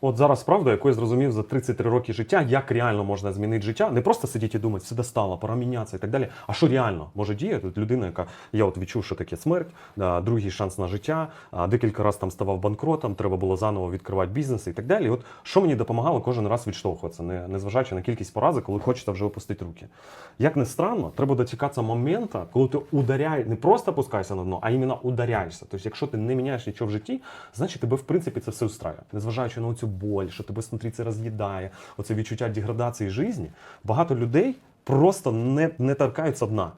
От зараз правда, яку я зрозумів за 33 роки життя, як реально можна змінити життя, не просто сидіти і думати, все достало, пора мінятися і так далі. А що реально може діяти? Людина, яка я от відчув, що таке смерть, другий шанс на життя, декілька разів там ставав банкротом, треба було заново відкривати бізнес і так далі. І от що мені допомагало кожен раз відштовхуватися, не, незважаючи на кількість поразок, коли хочеться вже опустити руки. Як не странно, треба дочекатися моменту, коли ти ударяєш, не просто опускаєшся на дно, а іменно ударяєшся. Тобто, якщо ти не міняєш нічого в житті, значить тебе в принципі це все устраює. Незважаючи на цю боль, що тебе знутрі це роз'їдає, оце відчуття деградації житті, багато людей просто не, не торкаються дна.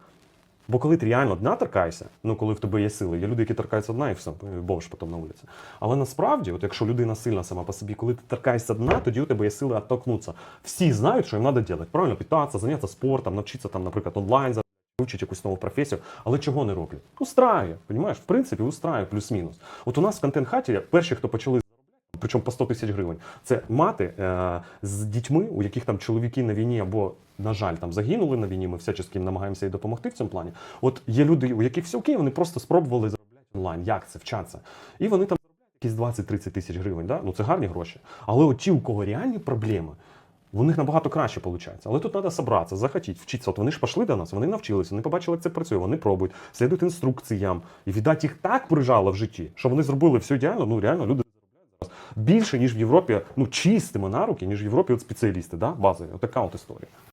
Бо коли ти реально дна торкаєшся, ну коли в тебе є сили, є люди, які торкаються дна і все, бомж потім на вулиці. Але насправді, от якщо людина сильна сама по собі, коли ти торкаєшся дна, тоді у тебе є сили оттолкнутися. Всі знають, що їм треба робити. Правильно питатися, зайнятися спортом, навчитися там, наприклад, онлайн вивчити якусь нову професію, але чого не роблять? Устраює, розумієш? В принципі, устраює плюс-мінус. От у нас в контент-хаті перші, хто почали причому по 100 тисяч гривень. Це мати е, з дітьми, у яких там чоловіки на війні або, на жаль, там загинули на війні. Ми всячески намагаємося їй допомогти в цьому плані. От є люди, у яких все окей, вони просто спробували заробляти онлайн. Як це вчаться? І вони там заробляють якісь 20-30 тисяч гривень. Да? Ну це гарні гроші. Але от ті, у кого реальні проблеми. У них набагато краще виходить. Але тут треба зібратися, захотіти, вчитися. От вони ж пішли до нас, вони навчилися, вони побачили, як це працює, вони пробують, слідують інструкціям. І віддать їх так прижало в житті, що вони зробили все ідеально, ну реально люди більше, ніж в Європі, ну чистими на руки, ніж в Європі от спеціалісти, да, базові. Отака от історія.